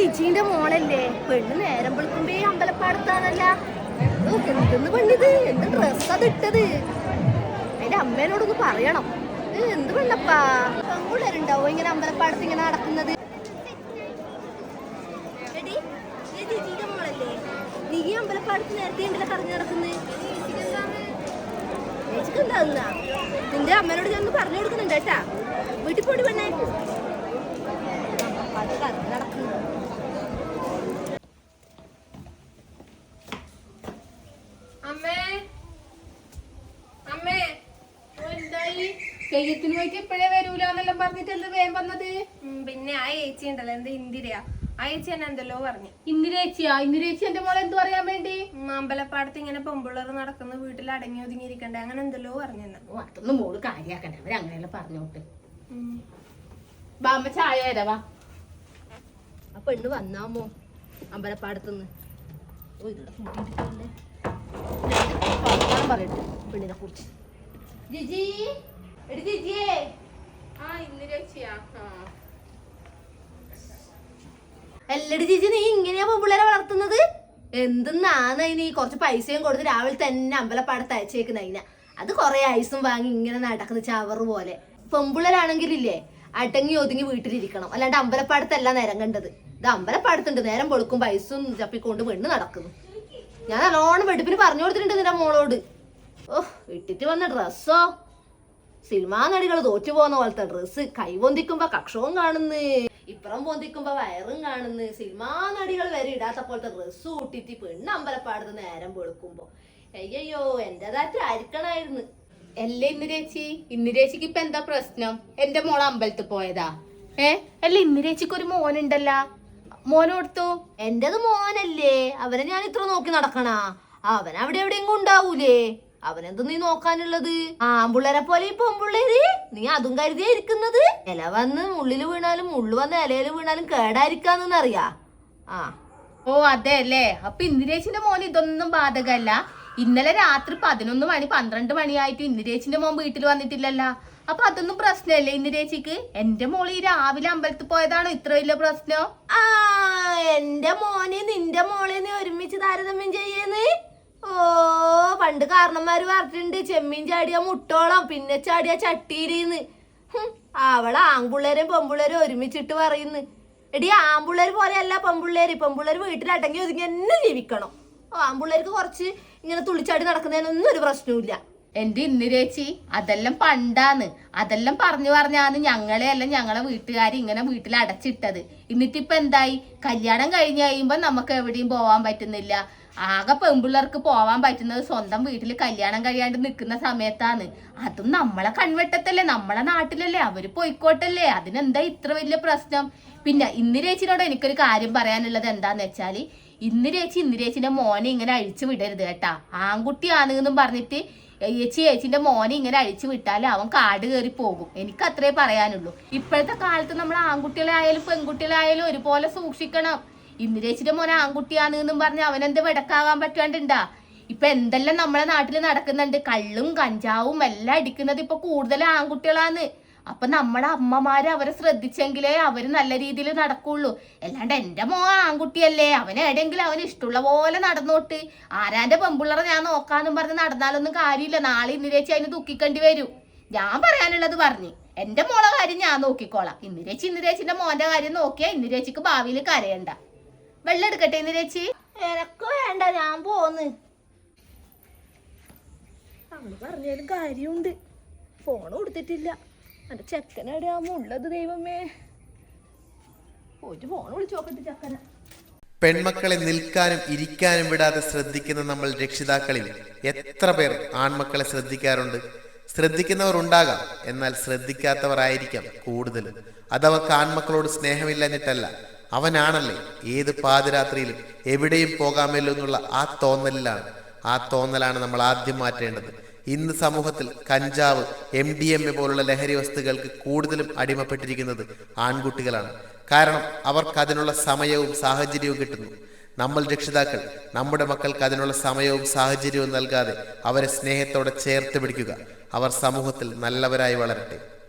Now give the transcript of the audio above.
ലിജിന്റെ മോളല്ലേ? പെണ്ണ് നേരം വിളിക്കുമ്പേ അമ്പലപ്പാടത്താണല്ല. എന്തെന്ന് പെണ്ണിത് എന്ത് ഡ്രസ് അത് ഇട്ടത്? അതിന്റെ അമ്മേനോടൊന്ന് പറയണം. ഇത് എന്ത് പെണ്ണപ്പാ പെൺപിള്ളേരുണ്ടാവോ ഇങ്ങനെ അമ്പലപ്പാടത്ത് ഇങ്ങനെ നടക്കുന്നത്? നീ അമ്പലപ്പാടത്ത് നേരത്തെ ഉണ്ടല്ലോ കറങ്ങി നടക്കുന്നത് എന്താ നിന്റെ അമ്മേനോട് ഞാൻ ഒന്ന് പറഞ്ഞു കൊടുക്കുന്നുണ്ട് കേട്ടാ. വീട്ടിൽ പോടി പെണ്ണേ. നടക്കുന്നു അമ്മേ അമ്മേ ഓ, എന്തായി തെയ്യത്തിന് പോയിട്ട് ഇപ്പഴേ വരൂലെന്നെല്ലാം പറഞ്ഞിട്ട് എന്ത് വേഗം വന്നത്? പിന്നെ ആ ചേച്ചി ഉണ്ടല്ലോ എന്താ ഇന്ദിരയാ? ആ ചേച്ചി എന്നെ എന്തല്ലോ പറഞ്ഞു. ഇന്ദിരേച്ചിയാ ഇന്ദിരേച്ചി എന്റെ മോളെ എന്ത് പറയാൻ വേണ്ടി? മാമ്പലപ്പാടത്ത് അമ്പലപ്പാടത്ത് ഇങ്ങനെ പെമ്പിള്ളർ നടക്കുന്ന വീട്ടിൽ അടങ്ങി ഒതുങ്ങിയിരിക്കണ്ടേ അങ്ങനെ എന്തല്ലോ പറഞ്ഞു അതൊന്നും മോൾ കാര്യാക്കണ്ട അവരങ്ങനെയല്ല പറഞ്ഞോട്ട്. ബാമ്മ ചായ തരവാ ആ പെണ്ണ് വന്നാമോ അമ്പലപ്പാടത്തുനിന്ന്. ഓ ഇതിവിടെ കൂട്ടിയിട്ടില്ലേ പറയട്ടെ പെണ്ണിനെ കുറിച്ച്. ജിജി? ആ എല്ലടി ചേച്ചി നീ ഇങ്ങനെയാ പെമ്പിള്ളേരെ വളർത്തുന്നത്? എന്തെന്നാണ് നീ കുറച്ച് പൈസയും കൊടുത്ത് രാവിലെ തന്നെ അമ്പലപ്പാടത്ത് അയച്ചേക്കുന്ന അതിനെ. അത് കുറെ ഐസും വാങ്ങി ഇങ്ങനെ നടക്കുന്ന ചവറ് പോലെ. പെമ്പിള്ളേരാണെങ്കിലില്ലേ അടങ്ങി ഒതുങ്ങി വീട്ടിലിരിക്കണം. അല്ലാണ്ട് അമ്പലപ്പാടത്തല്ല നേരം കണ്ടത്. ഇത് അമ്പലപ്പാടത്തുണ്ട്. നേരം പൊളുക്കും പൈസയും ചപ്പിക്കൊണ്ട് പെണ്ണ് നടക്കുന്നു. ഞാൻ നല്ലോണം വെടുപ്പിന് പറഞ്ഞു കൊടുത്തിട്ടുണ്ട് നിന്റെ മോളോട്. ഓ ഇട്ടിട്ട് വന്ന ഡ്രസ്സോ? സിനിമാ നടികൾ തോറ്റു പോകുന്ന പോലത്തെ ഡ്രസ് കൈ പൊന്തിക്കുമ്പോ കക്ഷവും കാണുന്നു. ഇപ്പുറം പൊന്തിക്കുമ്പോ വയറും കാണുന്നു. സിനിമാ നടികൾ വരെ ഇടാത്ത പോലത്തെ ഡ്രസ് കൂട്ടിട്ട് പെണ്ണ് അമ്പലപ്പാടത്ത് നേരം വെളുക്കുമ്പോ അയ്യോ എന്റേതായിട്ടായിരിക്കണായിരുന്നു അല്ലേ ഇന്ദിരേച്ചി ഇന്ദിരേച്ചിക്ക് ഇപ്പൊ എന്താ പ്രശ്നം? എന്റെ മോൾ അമ്പലത്തിൽ പോയതാ. ഏ? അല്ല ഇന്ദിരേച്ചിക്ക് ഒരു മോനുണ്ടല്ല. മോനോടുത്തു എന്റേത് മോനല്ലേ. അവനെ ഞാൻ ഇത്ര നോക്കി നടക്കണ. അവൻ അവിടെ എവിടെയെങ്കിലും ഉണ്ടാവൂലേ? അവനെന്ത് നീ നോക്കാനുള്ളത്? ആമ്പിള്ളേരെ പോലെ ഈ പൊമ്പിള്ളേര്? നീ അതും കരുതിയാ ഇരിക്കുന്നത്? ഇല വന്ന് മുള്ളിൽ വീണാലും മുള്ളു വന്ന് ഇലയിൽ വീണാലും കേടായിരിക്കാന്നറിയാ ആ. ഓ അതെ അല്ലേ അപ്പൊ ഇന്ദിരേച്ചിന്റെ മോൻ ഇതൊന്നും ബാധകല്ല ഇന്നലെ രാത്രി പതിനൊന്ന് മണി പന്ത്രണ്ട് മണിയായിട്ട് ഇന്ദിരേച്ചിന്റെ മോൻ വീട്ടിൽ വന്നിട്ടില്ലല്ല. അപ്പൊ അതൊന്നും പ്രശ്നമല്ലേ ഇന്ദിരേച്ചിക്ക്? എന്റെ മോൾ ഈ രാവിലെ അമ്പലത്തിൽ പോയതാണോ ഇത്ര വലിയ പ്രശ്നം? ആ എന്റെ മോനെ നിന്റെ മോളെ നീ ഒരുമിച്ച് താരതമ്യം ചെയ്യേന്ന്? ഓ. പണ്ട് കാരണന്മാര് പറഞ്ഞിട്ടുണ്ട് ചെമ്മീൻ ചാടിയ മുട്ടോളം പിന്നെ ചാടിയ ചട്ടിയിലിന്ന് അവളെ ആൺപിള്ളേരും പെമ്പിള്ളേരും ഒരുമിച്ചിട്ട് പറയുന്നു. എടി ആൺപിള്ളേര് പോലെയല്ല പെമ്പിള്ളേര് പെമ്പിള്ളേര് വീട്ടിലടങ്ങി ഒതുങ്ങി തന്നെ ജീവിക്കണം. ആൺപിള്ളേർക്ക് കുറച്ച് ഇങ്ങനെ തുള്ളിച്ചാടി നടക്കുന്നതിനൊന്നും ഒരു പ്രശ്നവുമില്ല. എന്റെ ഇന്ദിരേച്ചി അതെല്ലാം പണ്ടാന്ന്. അതെല്ലാം പറഞ്ഞു പറഞ്ഞാന്ന് ഞങ്ങളെ അല്ല ഞങ്ങളെ വീട്ടുകാർ ഇങ്ങനെ വീട്ടിൽ അടച്ചിട്ടത്. എന്നിട്ടിപ്പൊ എന്തായി? കല്യാണം കഴിഞ്ഞ് കഴിയുമ്പോ നമുക്ക് എവിടെയും പോവാൻ പറ്റുന്നില്ല. ആകെ പെൺപിള്ളേർക്ക് പോവാൻ പറ്റുന്നത് സ്വന്തം വീട്ടിൽ കല്യാണം കഴിയാണ്ട് നിൽക്കുന്ന സമയത്താണ്. അതും നമ്മളെ കൺവെട്ടത്തല്ലേ നമ്മളെ നാട്ടിലല്ലേ അവർ പോയിക്കോട്ടല്ലേ അതിനെന്താ ഇത്ര വലിയ പ്രശ്നം? പിന്നെ ഇന്ദിരേച്ചിനോട് എനിക്കൊരു കാര്യം പറയാനുള്ളത് എന്താന്ന് വെച്ചാൽ ഇന്ദിരേച്ചി ഇന്ദിരേച്ചിന്റെ മോനെ ഇങ്ങനെ അഴിച്ചു വിടരുത് കേട്ടാ. ആൺകുട്ടിയാണെന്നും പറഞ്ഞിട്ട് ചേച്ചി ചേച്ചിന്റെ മോനെ ഇങ്ങനെ അഴിച്ചു വിട്ടാൽ അവൻ കാട് കയറി പോകും. എനിക്ക് അത്രേ പറയാനുള്ളൂ. ഇപ്പോഴത്തെ കാലത്ത് നമ്മൾ ആൺകുട്ടികളായാലും പെൺകുട്ടികളായാലും ഒരുപോലെ സൂക്ഷിക്കണം. ഇന്ദിരേച്ചിന്റെ മോനെ ആൺകുട്ടിയാണെന്നും പറഞ്ഞ് അവനെന്ത് വെടക്കാകാൻ പറ്റാണ്ടുണ്ടാ ഇപ്പൊ എന്തെല്ലാം നമ്മളെ നാട്ടിൽ നടക്കുന്നുണ്ട്. കള്ളും കഞ്ചാവും എല്ലാം അടിക്കുന്നത് ഇപ്പൊ കൂടുതൽ ആൺകുട്ടികളാണ് അപ്പൊ നമ്മളെ അമ്മമാര് അവരെ ശ്രദ്ധിച്ചെങ്കിലേ അവർ നല്ല രീതിയിൽ നടക്കുള്ളൂ. അല്ലാണ്ട് എന്റെ മോ ആൺകുട്ടിയല്ലേ അവന് എവിടെയെങ്കിലും അവന് ഇഷ്ടമുള്ള പോലെ നടന്നോട്ട്. ആരാന്റെ പെമ്പിള്ളറെ ഞാൻ നോക്കാന്നും പറഞ്ഞ് നടന്നാലൊന്നും കാര്യമില്ല. നാളെ ഇന്നിരേച്ചി അതിന് ദുഃഖിക്കേണ്ടി വരും. ഞാൻ പറയാനുള്ളത് പറഞ്ഞു. എന്റെ മോളെ കാര്യം ഞാൻ നോക്കിക്കോളാം. ഇന്ദിരേച്ചി ഇന്ദിരേച്ചിന്റെ മോന്റെ കാര്യം നോക്കിയാ ഇന്ദിരേച്ചിക്ക് ഭാവിയിൽ കരയണ്ട. വെള്ളം എടുക്കട്ടെ ഇന്ദിരേച്ചി എനക്ക് വേണ്ട ഞാൻ പോന്ന്. അവൾ പറഞ്ഞാലും കാര്യമുണ്ട്. ഫോൺ കൊടുത്തിട്ടില്ല. എന്റെ ആ മുള്ളത് ദൈവമേ. ഒരു ഫോൺ വിളിച്ചു നോക്കട്ടെ പെൺമക്കളെ നിൽക്കാനും ഇരിക്കാനും വിടാതെ ശ്രദ്ധിക്കുന്ന നമ്മൾ രക്ഷിതാക്കളിൽ എത്ര പേർ ആൺമക്കളെ ശ്രദ്ധിക്കാറുണ്ട്? ശ്രദ്ധിക്കുന്നവർ ഉണ്ടാകാം എന്നാൽ ശ്രദ്ധിക്കാത്തവർ ആയിരിക്കാം കൂടുതൽ. അതവർക്ക് ആൺമക്കളോട് സ്നേഹമില്ലഞ്ഞിട്ടല്ല അവനാണല്ലേ ഏത് പാതിരാത്രിയിലും എവിടെയും പോകാമല്ലോ എന്നുള്ള ആ തോന്നലിലാണ്. ആ തോന്നലാണ് നമ്മൾ ആദ്യം മാറ്റേണ്ടത്. ഇന്ന് സമൂഹത്തിൽ കഞ്ചാവ് എം ഡി എം എ പോലുള്ള ലഹരി വസ്തുക്കൾക്ക് കൂടുതലും അടിമപ്പെട്ടിരിക്കുന്നത് ആൺകുട്ടികളാണ്. കാരണം അവർക്ക് അതിനുള്ള സമയവും സാഹചര്യവും കിട്ടുന്നു. നമ്മൾ രക്ഷിതാക്കൾ നമ്മുടെ മക്കൾക്ക് അതിനുള്ള സമയവും സാഹചര്യവും നൽകാതെ അവരെ സ്നേഹത്തോടെ ചേർത്ത് പിടിക്കുക. അവർ സമൂഹത്തിൽ നല്ലവരായി വളരട്ടെ.